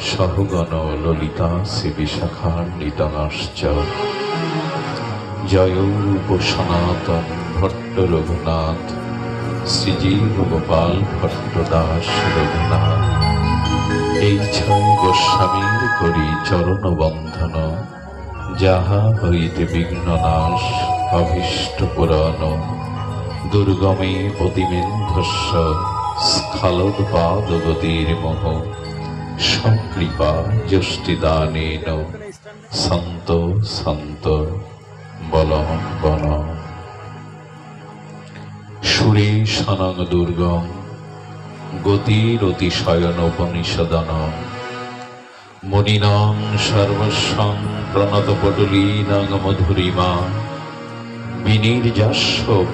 সহগণ ললিতা শ্রী বিশাখা নিতনাশ্চ জয়রূপ সনাতন ভট্ট রঘুনাথ শ্রীজীব গোপাল ভট্ট দাস রঘুনাথ। এই ছয় গোস্বামীর করি চরণ বন্ধন, যাহা হইতে বিঘ্ন নাশ, অভীষ্ট পুরাণ। দুর্গমে প্রতিমেন্ধস্য স্খলোৎপাদ গতির মোহ সকৃপা যষ্টিদানেন, সন্ত সন্ত বলম বন সুরে সনং দুর্গম গতির অতিশয়ন উপনিষদন মুনিনং সর্বস্বং মধুরিমা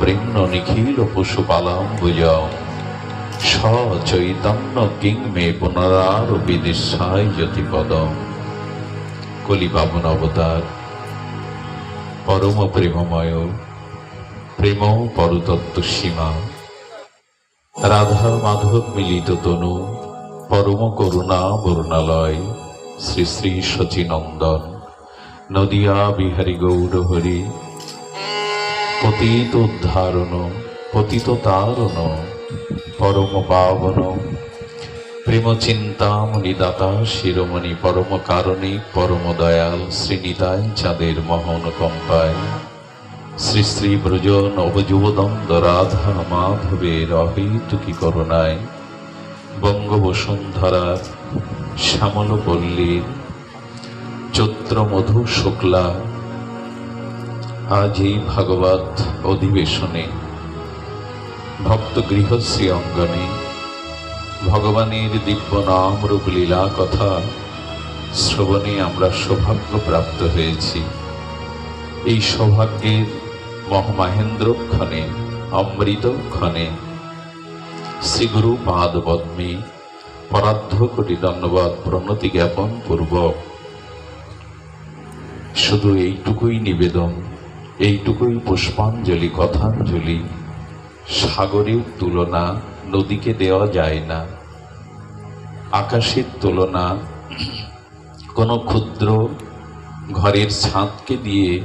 প্রেম্ন নিখিল পশুপালাম্বুজ সচৈতন্য কিং মে পুনরারোপি দিশায় জ্যোতিপদ। কলি পাবন অবতার, পরম প্রেমময় প্রেম পরতত্ত্ব সীমা রাধা মাধব মিলিত তনু, পরম করুণা বরুণালয়, শ্রী শ্রী শচীনন্দন নদিয়া বিহারী গৌর হরি পতিত উদ্ধারণ পতিত তারণ পরম পাবন প্রেম চিন্তামণি দাতা শিরোমণি পরম কারণে পরম দয়াল শ্রীনিতায় চাঁদের মহন কম্পায়। শ্রী শ্রী ব্রজ নবযুবদন্দ রাধা মাধবের অহেতুকি করুণায়। বঙ্গবসুন্ধরার শ্যামল পল্লীর চৈত্র মধু শুক্লা আজ এই ভাগবত অধিবেশনে। ভক্ত গৃহশ্রী অঙ্গনে ভগবানের দিব্য নাম রূপ লীলা কথা শ্রবণে আমরা সৌভাগ্য প্রাপ্ত হয়েছি। এই সৌভাগ্যের মহামাহেন্দ্রক্ষণে, অমৃতক্ষণে শ্রীগুরু পাদ পদ্মে পরাধ্য কোটি ধন্যবাদ প্রণতি জ্ঞাপন পূর্বক। শুধু এইটুকুই নিবেদন, এইটুকুই পুষ্পাঞ্জলি, কথাঞ্জলি সাগরের তুলনা নদীকে দেওয়া যায় না। আকাশের তুলনা কোনো ক্ষুদ্র ঘরের ছাদকে দিয়ে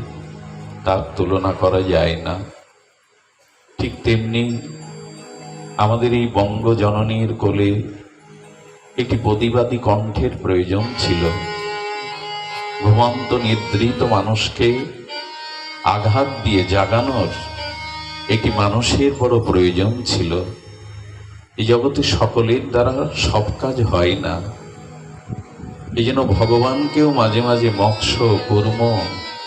তার তুলনা করা যায় না। ঠিক তেমনি আমাদের এই বঙ্গ জননীর কোলে একটি প্রতিবাদী কণ্ঠের প্রয়োজন ছিল। ঘুমন্ত নিদ্রিত মানুষকে আঘাত দিয়ে জাগানোর একটি মানুষের বড় প্রয়োজন ছিল। এই জগতে সকলের দ্বারা সব কাজ হয় না। এই জন্য ভগবানকেও মাঝে মাঝে মৎস্য, কর্ম,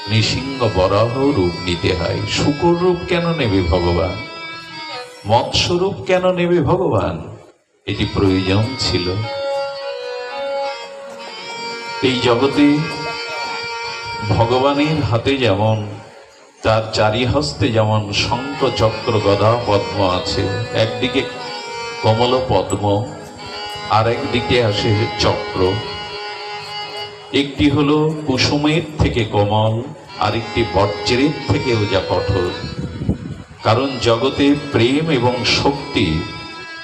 নৃসিংহ, বরাহ রূপ নিতে হয়। শুকর রূপ কেন নেবে ভগবান? মৎস্যরূপ কেন নেবে ভগবান? এটি প্রয়োজন ছিল। এই জগতে ভগবানের হাতে যেমন তার চারি হস্তে যেমন শঙ্খ, চক্র গদা পদ্ম আছে, একদিকে কমল, পদ্ম আর একদিকে আসে চক্র। একটি হলো কুসুমের থেকে কমল আর আরেকটি বজ্রের থেকেও যা কঠোর। কারণ জগতে প্রেম এবং শক্তি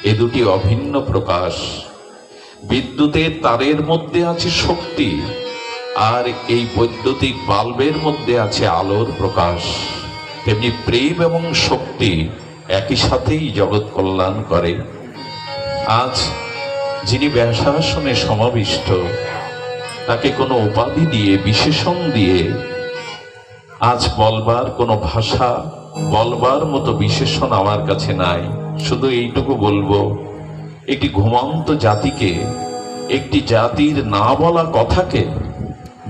এ দুটি অভিন্ন প্রকাশ। বিদ্যুতের তারের মধ্যে আছে শক্তি আর এই বৈদ্যুতিক বাল্বের মধ্যে আছে আলোর প্রকাশ। তেমনি প্রেম এবং শক্তি একই সাথেই জগৎ কল্যাণ করে। আজ যিনি ব্যাসাসনে সমাবিষ্ট, তাকে কোনো উপাধি দিয়ে, বিশেষণ দিয়ে আজ বলবার কোনো ভাষা, বলবার মতো বিশেষণ আমার কাছে নাই। শুধু এইটুকু বলব, একটি ঘুমন্ত জাতিকে, একটি জাতির না বলা কথাকে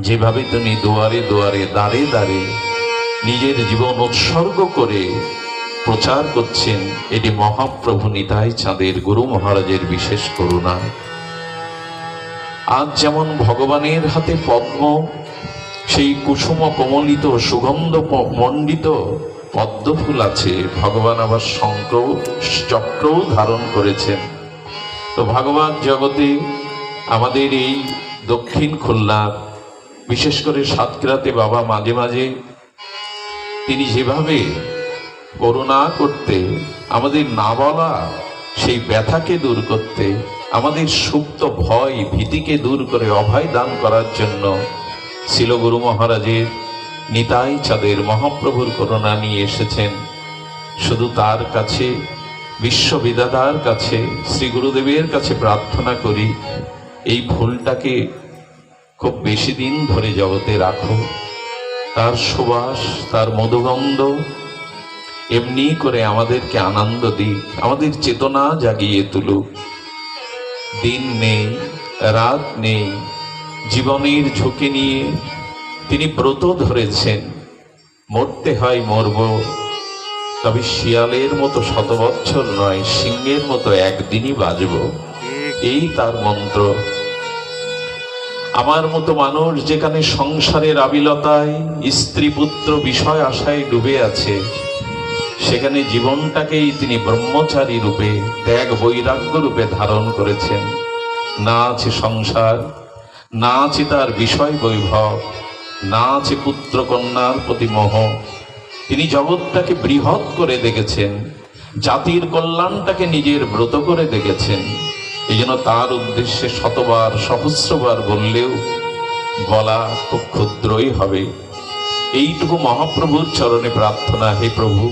যেভাবে তিনি দুয়ারে দুয়ারে দাঁড়ে দাঁড়ে নিজের জীবন উৎসর্গ করে প্রচার করছেন, এটি মহাপ্রভু নিতাই চাঁদের গুরু মহারাজের বিশেষ করুণা। আজ যেমন ভগবানের হাতে পদ্ম, সেই কুসুম কমলিত, সুগন্ধ মণ্ডিত পদ্ম ফুল আছে, ভগবান আবার শঙ্খ চক্রও ধারণ করেছেন। তো ভগবান জগতে আমাদের এই দক্ষিণ খুলনার বিশেষ করে সাতক্রাতে বাবা মাঝে মাঝে তিনি যেভাবে করুণা করতে, আমাদের না বলা সেই ব্যথাকে দূর করতে, আমাদের সুপ্ত ভয়, ভীতিকে দূর করে অভয় দান করার জন্য ছিল গুরু মহারাজের নিতাই চাঁদের মহাপ্রভুর করুণা নিয়ে এসেছেন। শুধু তার কাছে বিশ্ববিদাতার কাছে, শ্রী গুরুদেবের কাছে প্রার্থনা করি, এই ফুলটাকে খুব বেশি দিন ধরে জগতে রাখো। তার সুবাস তার মধুগন্ধ এমনি করে আমাদেরকে আনন্দ দিক আমাদের চেতনা জাগিয়ে তুলুক। দিন নেই রাত নেই জীবনের ঝুঁকি নিয়ে তিনি ব্রত ধরেছেন। মরতে হয় মরব তবে শিয়ালের মতো শত বছর নয় সিংহের মতো একদিনই বাজব। এই তার মন্ত্র। আমার মতো মানুষ যেখানে সংসারের আবিলতায় স্ত্রী পুত্র বিষয় আশায় ডুবে আছে, সেখানে জীবনটাকেই তিনি ব্রহ্মচারী রূপে, ত্যাগ বৈরাগ্য রূপে ধারণ করেছেন। না আছে সংসার, না আছে তার বিষয় বৈভব, না আছে পুত্র কন্যার প্রতি মোহ তিনি জগৎটাকে বৃহৎ করে দেখেছেন, জাতির কল্যাণটাকে নিজের ব্রত করে দেখেছেন। এই জন্য তার উদ্দেশ্যে শতবার, সহস্রবার বললেও বলা খুব ক্ষুদ্রই হবে। এইটুকু মহাপ্রভুর চরণে প্রার্থনা, হে প্রভু,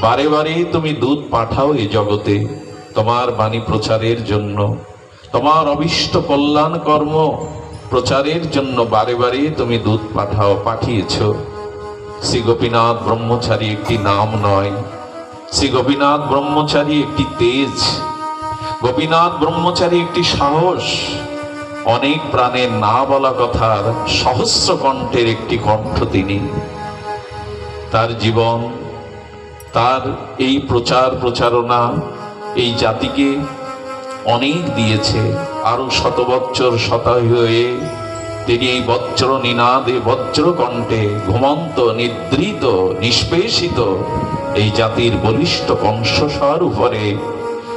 বারে বারে তুমি দুধ পাঠাও এই জগতে, তোমার বাণী প্রচারের জন্য, তোমার অবিষ্ট কল্যাণ কর্ম প্রচারের জন্য বারে বারে তুমি দুধ পাঠাও, পাঠিয়েছ। শ্রী গোপীনাথ ব্রহ্মচারী একটি নাম নয়, শ্রী গোপীনাথ ব্রহ্মচারী একটি তেজ গোপীনাথ ব্রহ্মচারী একটি সাহস। অনেক প্রাণের না বলা কথার সহস্র কণ্ঠের একটি কণ্ঠ তিনি। তার জীবন, তার এই প্রচার প্রচারণা এই জাতিকে অনেক দিয়েছে। আরও শত বৎসর শতায়ু হয়ে তিনি এই বজ্র নিনাদে, বজ্র কণ্ঠে ঘুমন্ত, নিদ্রিত, নিষ্পেষিত এই জাতির বলিষ্ঠ কংসসার উপরে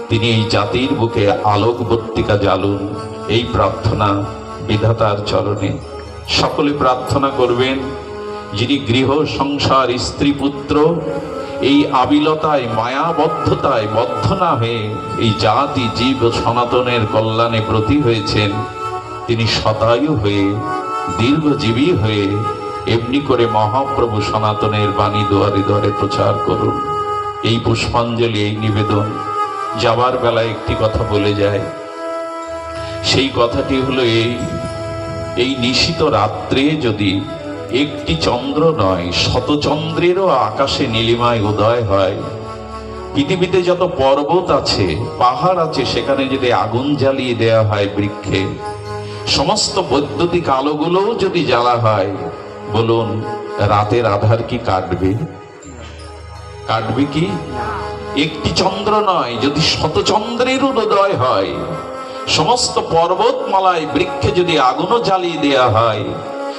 তিনি এই জাতির বুকে আলোক আলোকবর্তিকা জ্বালুন। এই প্রার্থনা বিধাতার চরণে। সকলে প্রার্থনা করবেন, যিনি গৃহ সংসার, স্ত্রী পুত্র, এই আবিলতায়, মায়াবদ্ধতায় বদ্ধ না হয়ে এই জাতি, জীব সনাতনের কল্যাণে ব্রতী হয়েছেন, তিনি শতায়ু হয়ে, দীর্ঘজীবী হয়ে এমনি করে মহাপ্রভু সনাতনের বাণী দুয়ারে দুয়ারে প্রচার করুন। এই পুষ্পাঞ্জলি, এই নিবেদন যাবার বেলায় একটি কথা বলে যায়। সেই কথাটি হলো এই এই নিশিত রাত্রে যদি একটি চন্দ্র নয় শত চন্দ্রেরও আকাশে নীলিমায় উদয় হয়। পৃথিবীতে যত পর্বত আছে, পাহাড় আছে, সেখানে যদি আগুন জ্বালিয়ে দেয়া হয় বৃক্ষে, সমস্ত বৈদ্যুতিক আলোগুলোও যদি জ্বালা হয়, বলুন, রাতের আধার কি কাটবে? কাটবে কি? একটি চন্দ্র নয়, যদি শত চন্দ্রের উদয় হয়, সমস্ত পর্বতমালায় বৃক্ষে যদি আগুনও জ্বালিয়ে দেয়া হয়,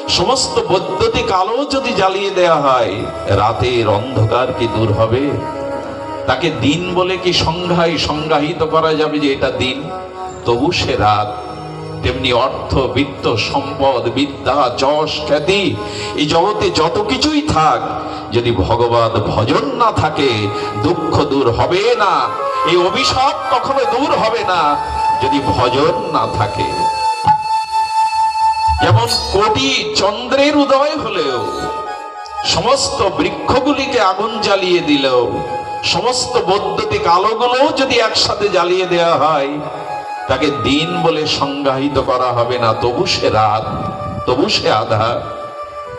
সমস্ত বৈদ্যুতিক আলো যদি জ্বালিয়ে দেয়া হয়, রাতের অন্ধকার কি দূর হবে? তাকে দিন বলে কি সংজ্ঞায় সংজ্ঞাহিত করা যাবে যে এটা দিন? তবু সে রাত তেমনি অর্থ, বিত্ত, সম্পদ, বিদ্যা, যশ, খ্যাতি, এই জগতে যত কিছুই থাক, যদি ভগবান ভজন না থাকে, দুঃখ দূর হবে না, এই অভিশাপ কখনো দূর হবে না, যদি ভজন না থাকে। যেমন কোটি চন্দ্রের উদয় হলেও, সমস্ত বৃক্ষগুলিকে আগুন জ্বালিয়ে দিলেও, সমস্ত বৈদ্যুতিক আলোগুলো যদি একসাথে জ্বালিয়ে দেওয়া হয় তাকে দিন বলে সংজ্ঞায়িত করা হবে না। তবু সে রাত, তবু সে আধার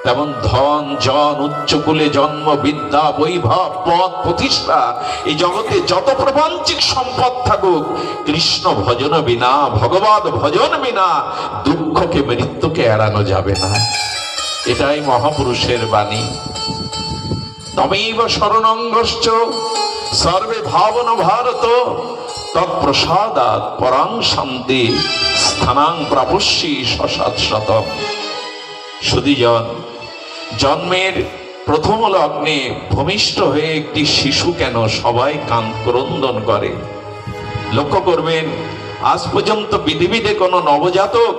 তেমন ধন, জন উচ্চকুলে জন্ম, বিদ্যা, বৈভব, পদ, প্রতিষ্ঠা, এই জগতে যত প্রপঞ্চিক সম্পদ থাকুক, কৃষ্ণ ভজন বিনা ভগবত ভজন বিনা, দুঃখকে, মৃত্যুকে এড়ানো যাবে না। এটাই মহাপুরুষের বাণী। তমেব শরণঙ্গশ্চ, সর্বে ভাবন ভারত তৎপ্রসাদাৎ পরাং শান্তি স্থানাং প্রাপস্যি শশাৎ শতম। সুদীজন জন্মের প্রথম লগ্নে ভূমিষ্ঠ হয়ে একটি শিশু কেন সবাই কান ক্রন্দন করে? লক্ষ্য করবেন, আজ পর্যন্ত পৃথিবীতে কোনো নবজাতক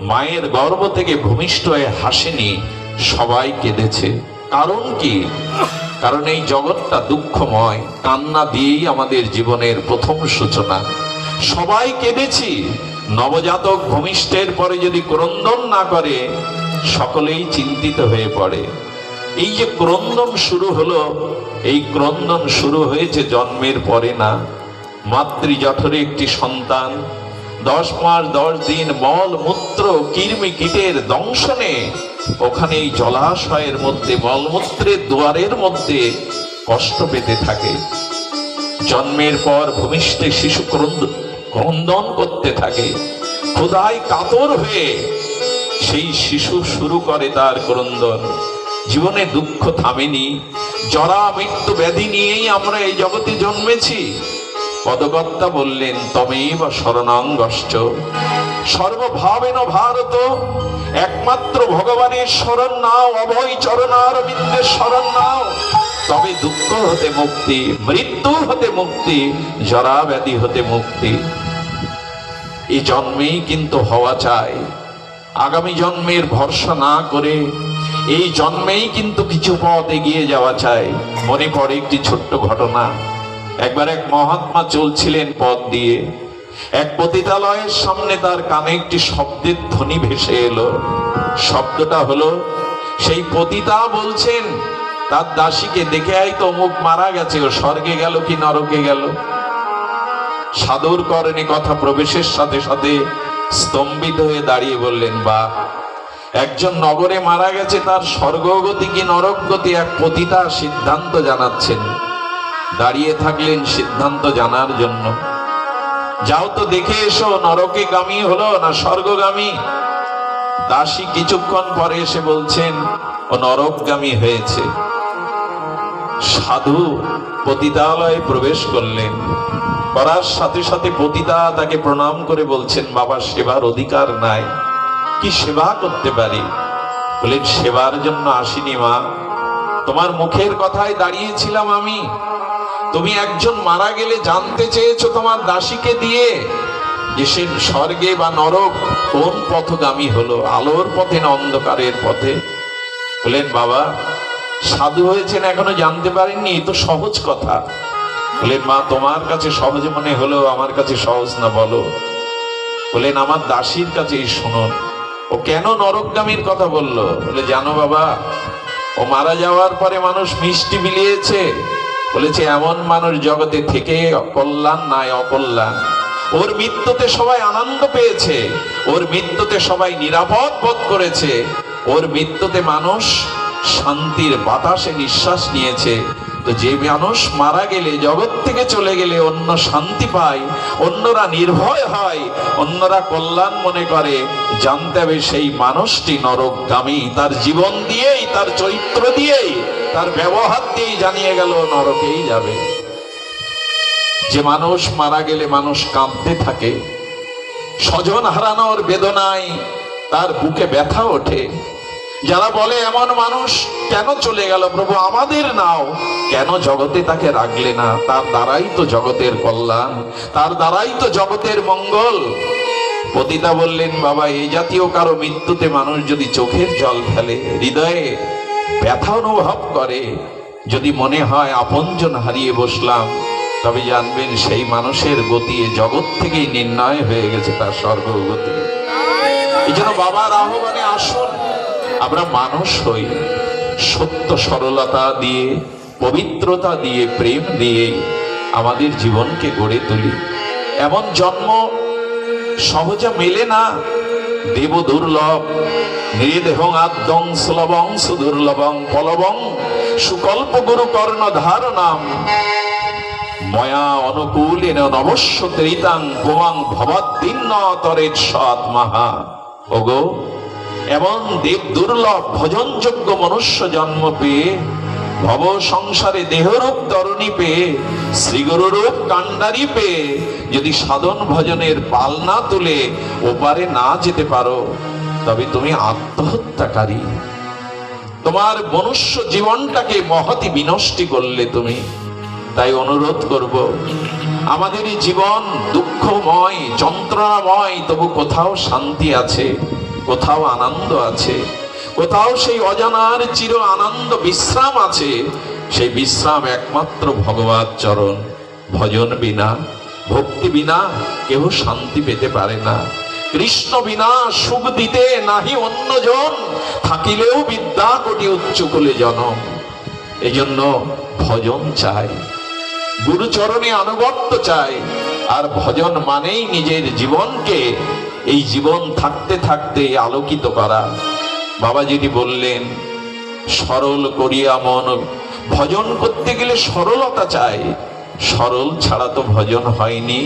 মায়ের গর্ভ থেকে ভূমিষ্ঠ হয়ে হাসেনি, সবাই কেঁদেছে। কারণ কি? কারণ এই জগৎটা দুঃখময়। কান্না দিয়েই আমাদের জীবনের প্রথম সূচনা। সবাই কেঁদেছি। নবজাতক ভূমিষ্ঠের পরে যদি ক্রন্দন না করে, সকলেই চিন্তিত হয়ে পড়ে। এই যে ক্রন্দন শুরু হলো, এই ক্রন্দন শুরু হয়েছে জন্মের পরে না। মাতৃ জঠরে একটি সন্তান দশ মাস, দশ দিন মল মূত্র, কৃমি কীটের দংশনে ওখানে এই জলাশয়ের মধ্যে মলমূত্রের দুয়ারের মধ্যে কষ্ট পেতে থাকে। জন্মের পর ভূমিষ্ঠে শিশু ক্রন্দ- ক্রন্দন করতে থাকে। ক্ষুধায় কাতর হয়ে সেই শিশু শুরু করে তার ক্রন্দন। জীবনে দুঃখ থামেনি। জরা মৃত্যু ব্যাধি নিয়েই আমরা এই জগতে জন্মেছি। পদকর্তা বললেন তমেব শরণাঙ্গশ্চ। সর্বভাবেন ভারত, একমাত্র ভগবানের শরণ নাও, অভয় চরণার বিন্দের শরণ নাও। তবে দুঃখ হতে মুক্তি, মৃত্যু হতে মুক্তি, জরা ব্যাধি হতে মুক্তি। এই জন্মেই কিন্তু হওয়া চাই। আগামী জন্মের ভরসা না করে, এই জন্মেই কিন্তু কিছু পথ এগিয়ে যাওয়া চাই। মনে পড়ে একটি ছোট্ট ঘটনা। একবার এক মহাত্মা চলছিলেন পথ দিয়ে। এক পতিতালয়ের সামনে তার কানে একটি শব্দের ধ্বনি ভেসে এলো। শব্দটা হলো, সেই পতিতা বলছেন, তার দাসীকে দেখে আই তো অমুক মারা গেছে ও স্বর্গে গেল কি নরকে গেল? সাদর করেনি কথা প্রবেশের সাথে সাথে স্তম্ভিত হয়ে দাঁড়িয়ে বললেন, বা, একজন নগরে মারা গেছে, তার স্বর্গগতি কি নরকগতি? এক পতিতা সিদ্ধান্ত জানাচ্ছেন। দাঁড়িয়ে থাকলেন সিদ্ধান্ত জানার জন্য। যাও তো দেখে এসো, নরকে গামী হলো না স্বর্গগামী? দাসী কিছুক্ষণ পরে এসে বলছেন, ও নরকগামী হয়েছে। সাধু পতিতালয়ে প্রবেশ করলেন। করার সাথে সাথে পতিতা তাকে প্রণাম করে বলছেন, বাবা, সেবার অধিকার নাই। কি সেবা করতে পারি? বলেন, সেবার জন্য আসিনি মা। তোমার মুখের কথায় দাঁড়িয়েছিলাম আমি। তুমি একজন মারা গেলে জানতে চেয়েছো তোমার দাসীকে দিয়ে? যে সে স্বর্গে বা নরক কোন পথগামী হলো? আলোর পথে না অন্ধকারের পথে? বলেন, বাবা, সাধু হয়েছেন, এখনও জানতে পারেননি তো সহজ কথা। বলেন, মা, তোমার কাছে সহজ মনে হলো আমার কাছে সহজ না, বলো। বলেন, আমার দাসীর কাছে শুনুন। ও কেন নরকগামীর কথা বলল? বলে, জানো, বাবা, ও মারা যাওয়ার পরে মানুষ মিষ্টি বিলিয়েছে। বলেছে, এমন মানুষ জগতে থেকে কল্যাণ নাই অকল্যাণ। ওর মৃত্যুতে সবাই আনন্দ পেয়েছে, ওর মৃত্যুতে সবাই নিরাপদ বোধ করেছে, ওর মৃত্যুতে মানুষ শান্তির বাতাসে নিঃশ্বাস নিয়েছে। তো যে মানুষ মারা গেলে, জগৎ থেকে চলে গেলে অন্য শান্তি পায়, অন্যরা নির্ভয় হয়, অন্যরা কল্যাণ মনে করে, জানতে হবে সেই মানুষটি নরকগামী, তার জীবন দিয়েই, তার চরিত্র দিয়েই। তার ব্যবহার দিয়েই জানিয়ে গেল, নরকেই যাবে। যে মানুষ মারা গেলে মানুষ কাঁদতে থাকে, স্বজন হারানোর বেদনায় তার বুকে ব্যথা ওঠে। যারা বলে, এমন মানুষ কেন চলে গেল? প্রভু, আমাদের নাও। কেন জগতে তাকে রাখলে না? তার দ্বারাই তো জগতের কল্যাণ, তার দ্বারাই তো জগতের মঙ্গল। পতিতা বললেন, বাবা এই জাতীয় কারও মৃত্যুতে মানুষ যদি চোখের জল ফেলে, হৃদয়ে ব্যথা অনুভব করে। যদি মনে হয় আপনজন হারিয়ে বসলাম, তবে জানবেন সেই মানুষের গতি জগৎ থেকেই নির্ণয় হয়ে গেছে তার স্বর্গগতি। এই জন্য বাবার আহ্বানে আসুন, আমরা মানুষ হই। সত্য সরলতা দিয়ে, পবিত্রতা দিয়ে, প্রেম দিয়ে আমাদের জীবনকে গড়ে তুলি। এমন জন্ম সহজে মেলে না দেব দুর্লভ আদ্যং সুলভং সুদুর্লভং পলবং সুকল্প গুরু কর্ণ ধারণাম। ময়া অনুকূলেন নবস্য ত্রিতাং গোমাং ভবদ্দিন্ন তরের সৎমাহা। ওগো, এমন দেব দুর্লভ ভজনযোগ্য মনুষ্য জন্ম পেয়ে ভব সংসারে দেহরূপ তরণী পেয়ে, শ্রীগুরুরূপ কাণ্ডারি পেয়ে, যদি সাধন ভজনের পাল না তুলে, ওপারে না যেতে পারো, তবে তুমি আত্মহত্যাকারী। তোমার মনুষ্য জীবনটাকে মহতি বিনষ্টি করলে তুমি। তাই অনুরোধ করব, আমাদের জীবন দুঃখময়, যন্ত্রণাময়, তবু কোথাও শান্তি আছে, কোথাও আনন্দ আছে। কোথাও সেই অজানার চির আনন্দ বিশ্রাম আছে, সেই বিশ্রাম একমাত্র ভগবান চরণ। ভজন বিনা, ভক্তি বিনা কেহ শান্তি পেতে পারে না। কৃষ্ণ বিনা সুখ দিতে নাহি অন্যজন, থাকিলেও বিদ্যা কোটি উচ্চ কুলে জনম। এই জন্য ভজন চাই, গুরুচরণে আনুগত্য চাই, আর ভজন মানেই নিজের জীবনকে, এই জীবন থাকতে থাকতে আলোকিত করা। বাবা যেটি বললেন, সরল করিয়া মন, ভজন করতে গেলে সরলতা চাই। সরল ছাড়া তো ভজন হয়নি।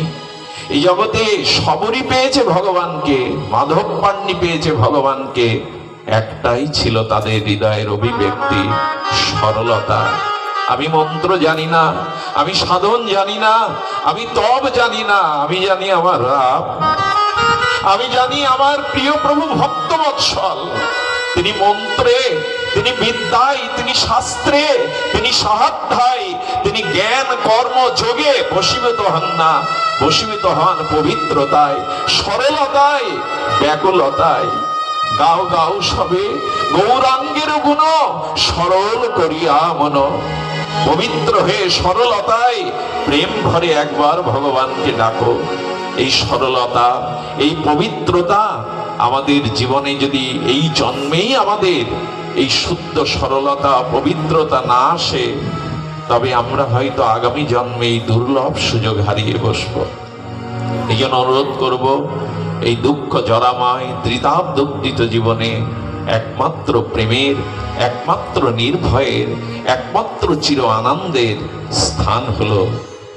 এই জগতে সবরই পেয়েছে ভগবানকে, মাধব পান্নি পেয়েছে ভগবানকে। একটাই ছিল তাদের হৃদয়ের অভিব্যক্তি, সরলতা। আমি মন্ত্র জানি না, আমি সাধন জানি না, আমি তব জানি না, আমি জানি আমার রাম। আমি জানি আমার প্রিয় প্রভু ভক্ত বৎসল তিনি মন্ত্রে, তিনি বিদ্যায়, তিনি শাস্ত্রে, তিনি সাহাধ্যায়, তিনি জ্ঞান, কর্ম, যোগে বশীভূত হন না। বশীভূত হন পবিত্রতায়, সরলতায়, ব্যাকুলতায়। গাও গাও সবে গৌরাঙ্গের গুণ, সরল করিয়া মন। পবিত্র হয়ে সরলতায়, প্রেম ভরে একবার ভগবানকে ডাকো। এই সরলতা, এই পবিত্রতা আমাদের জীবনে যদি এই জন্মেই আমাদের এই শুদ্ধ সরলতা, পবিত্রতা না আসে, তবে আমরা হয়তো আগামী জন্মে এই দুর্লভ সুযোগ হারিয়ে বসবো। এই জন্য অনুরোধ করব, এই দুঃখ জরাময় ত্রিতাব্দুক্তিত জীবনে একমাত্র প্রেমের, একমাত্র নির্ভয়ের, একমাত্র চির আনন্দের স্থান হলো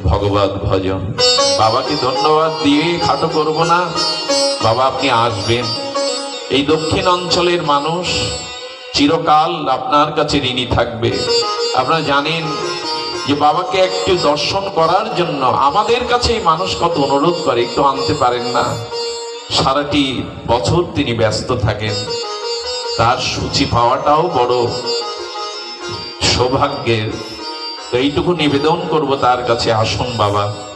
ভগবত ভজন। বাবাকে ধন্যবাদ দিয়ে খাটো করব না। বাবা, আপনি আসবেন। এই দক্ষিণ অঞ্চলের মানুষ চিরকাল আপনার কাছে ঋণী থাকবে। আপনারা জানেন যে বাবাকে একটু দর্শন করার জন্য আমাদের কাছে মানুষ কত অনুরোধ করে, একটু আনতে পারেন না। সারাটি বছর তিনি ব্যস্ত থাকেন। তার সূচি পাওয়াটাও বড় সৌভাগ্যের। এইটুকু নিবেদন করব তার কাছে। আসুন বাবা।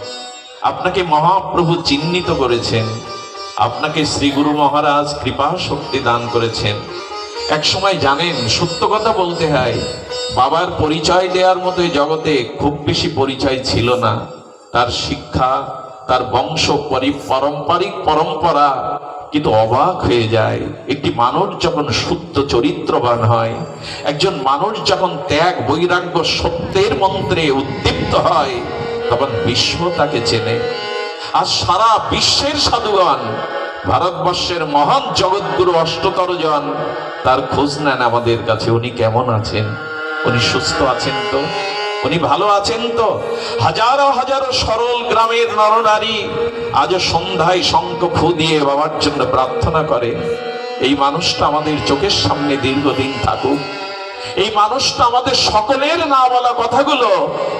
আপনাকে মহাপ্রভু চিহ্নিত করেছেন। আপনাকে শ্রী গুরু মহারাজ কৃপা শক্তি দান করেছেন। এক সময় জানেন, সত্য কথা বলতে হয়, বাবার পরিচয় দেওয়ার মতো জগতে খুব বেশি পরিচয় ছিল না। তার শিক্ষা, তার বংশ পরি- পারম্পরিক পরম্পরা কিন্তু অবাক হয়ে যায়। একটি মানুষ যখন শুদ্ধ চরিত্রবান হয়, একজন মানুষ যখন ত্যাগ, বৈরাগ্য, সত্যের মন্ত্রে উদ্দীপ্ত হয় তখন বিশ্ব তাকে চেনে। আর সারা বিশ্বের সাধুগণ, ভারতবর্ষের মহান জগৎগুরু অষ্টতর জন, তার খোঁজ নেন আমাদের কাছে। উনি কেমন আছেন? উনি সুস্থ আছেন তো? উনি ভালো আছেন তো? হাজারো হাজারো সরল গ্রামের নরনারী আজ সন্ধ্যায় শঙ্খ ফু দিয়ে বাবার জন্য প্রার্থনা করে। এই মানুষটা আমাদের চোখের সামনে দীর্ঘদিন থাকুক। এই মানুষটা আমাদের সকলের না বলা কথাগুলো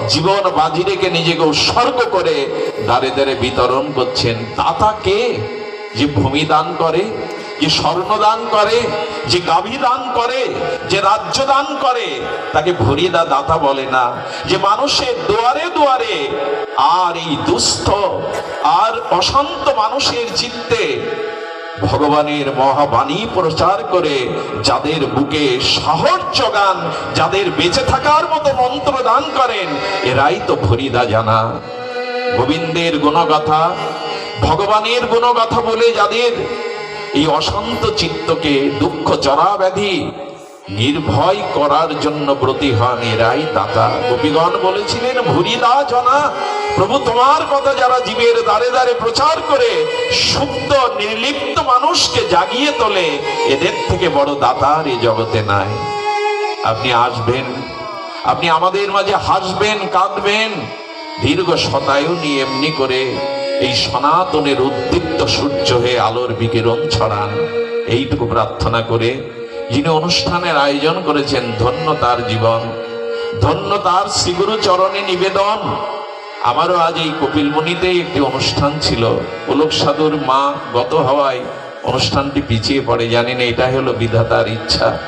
জীবন বাজি রেখে নিজেকে উৎসর্গ করে দাঁড়ে দাঁড়ে বিতরণ করছেন। দাতা কে? যে ভূমি দান করে, যে স্বর্ণ দান করে, যে গাভী দান করে, যে রাজ্য দান করে, তাকে ভরিদা দাতা বলে না। যে মানুষের দুয়ারে দুয়ারে আর এই দুস্থ, আর অশান্ত মানুষের চিত্তে ভগবানের মহাবাণী প্রচার করে যাদের বুকে সাহস জগান, যাদের বেঁচে থাকার মতো মন্ত্র দান করেন, এরাই তো ফরিদা জানা। গোবিন্দের গুণগাথা, ভগবানের গুণগাথা বলে যাদের এই অশান্ত চিত্তকে দুঃখ জরা ব্যাধি নির্ভয় করার জন্য ব্রতী হন এরাই দাতা। গোপীগণ বলেছিলেন ভুরিদা জনা। প্রভু তোমার কথা যারা জীবের দ্বারে দ্বারে প্রচার করে শুদ্ধ নির্লিপ্ত মানুষকে জাগিয়ে তোলে, এদের থেকে বড় দাতার এই জগতে নাই। আপনি আসবেন। আপনি আমাদের মাঝে হাসবেন, কাঁদবেন। দীর্ঘ শতায়ুনি এমনি করে এই সনাতনের উদ্দীপ্ত সূর্য হয়ে আলোর বিকিরণ ছড়ান। এইটুকু প্রার্থনা করে যিনি অনুষ্ঠানের আয়োজন করেছেন, ধন্য তার জীবন, ধন্য তার শ্রীগুরু চরণে নিবেদন। আমারও আজ এই কপিলমণিতে একটি অনুষ্ঠান ছিল। পুলক সাধুর মা গত হওয়ায় অনুষ্ঠানটি পিছিয়ে পড়ে, জানি না এটা হলো বিধাতার ইচ্ছা।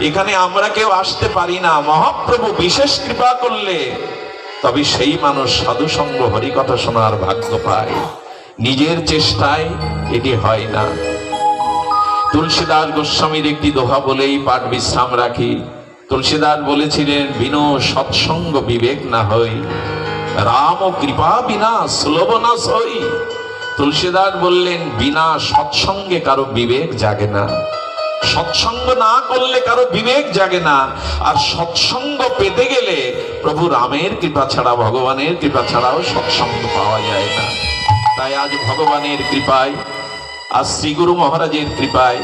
এখানে আমরা কেউ আসতে পারি না, মহাপ্রভু বিশেষ কৃপা করলে। তবে সেই মানুষ সাধু সঙ্গ হরিকথা শোনার ভাগ্য পায়। নিজের চেষ্টায় এটি হয় না। তুলসীদাস গোস্বামীর একটি দোহা বলেই পাঠ বিশ্রাম রাখি। তুলসীদাস বলেছিলেন, বিনো সৎসঙ্গ বিবেক না হই রাম ও কৃপা বিনা সুলভ না সই। তুলসীদাস বললেন, বিনা সৎসঙ্গে কারও বিবেক জাগে না। সৎসঙ্গ না করলে কারও বিবেক জাগে না। আর সৎসঙ্গ পেতে গেলে প্রভু রামের কৃপা ছাড়া, ভগবানের কৃপা ছাড়াও সৎসঙ্গ পাওয়া যায় না। তাই আজ ভগবানের কৃপায় আর শ্রীগুরু মহারাজের কৃপায়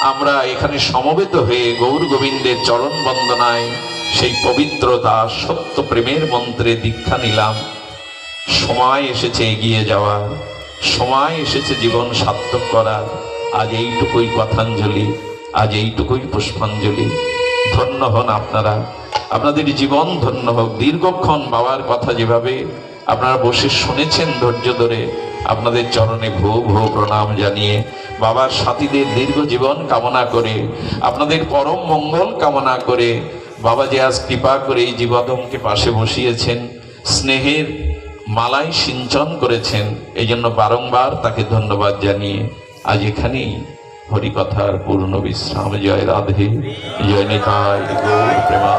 আমরা এখানে সমবেত হয়ে গৌর গোবিন্দের চরণ বন্দনায় সেই পবিত্রতা সত্য প্রেমের মন্ত্রে দীক্ষা নিলাম। সময় এসেছে এগিয়ে যাওয়ার, সময় এসেছে জীবন সার্থক করার। আজ এইটুকুই কথাঞ্জলি, আজ এইটুকুই পুষ্পাঞ্জলি। ধন্য হন আপনারা। আপনাদের জীবন ধন্য হোক। দীর্ঘক্ষণ বাবার কথা যেভাবে আপনারা বসে শুনেছেন ধৈর্য ধরে আপনাদের চরণে ভূ ভূ প্রণাম জানিয়ে বাবার সাথীদের দীর্ঘ জীবন কামনা করে, আপনাদের পরম মঙ্গল কামনা করে বাবা যে আজ কৃপা করে এই জীবদমকে পাশে বসিয়েছেন, স্নেহের মালাই সিঞ্চন করেছেন এই জন্য বারংবার তাকে ধন্যবাদ জানিয়ে আজ এখানেই হরিকথার পূর্ণ বিশ্রাম। জয় রাধে, জয় নিতাই, গৌর প্রেমা